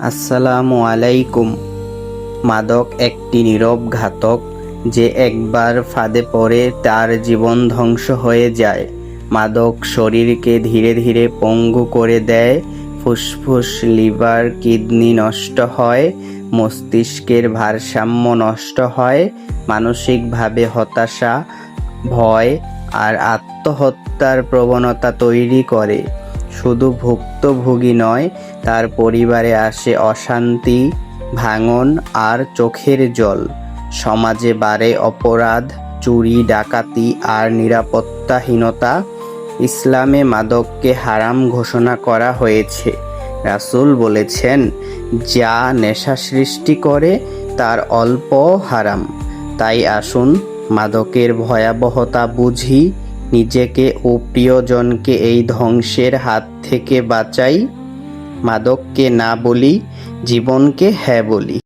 আসসালামু আলাইকুম। মাদক একটি নীরব ঘাতক যে একবার ফাঁদে পড়ে তার জীবন ধ্বংস হয়ে যায়। মাদক শরীরকে ধীরে ধীরে পঙ্গু করে দেয়। ফুসফুস, লিভার, কিডনি নষ্ট হয়। মস্তিষ্কের ভারসাম্য নষ্ট হয়। মানসিকভাবে হতাশা, ভয় আর আত্মহত্যার প্রবণতা তৈরি করে। শুধু ভুক্তভোগী নয়, তার পরিবারে আসে অশান্তি, ভাঙন আর চোখের জল। সমাজে বাড়ে অপরাধ, চুরি, ডাকাতি আর নিরাপত্তাহীনতা। ইসলামে মাদককে হারাম ঘোষণা করা হয়েছে। রাসূল বলেছেন, যা নেশা সৃষ্টি করে, তার অল্প হারাম। তাই আসুন, মাদকের ভয়াবহতা বুঝি নিজেকে ও প্রিয়জনকে এই ধ্বংসের হাত থেকে বাঁচাই মাদককে না বলি জীবনকে হ্যাঁ বলি।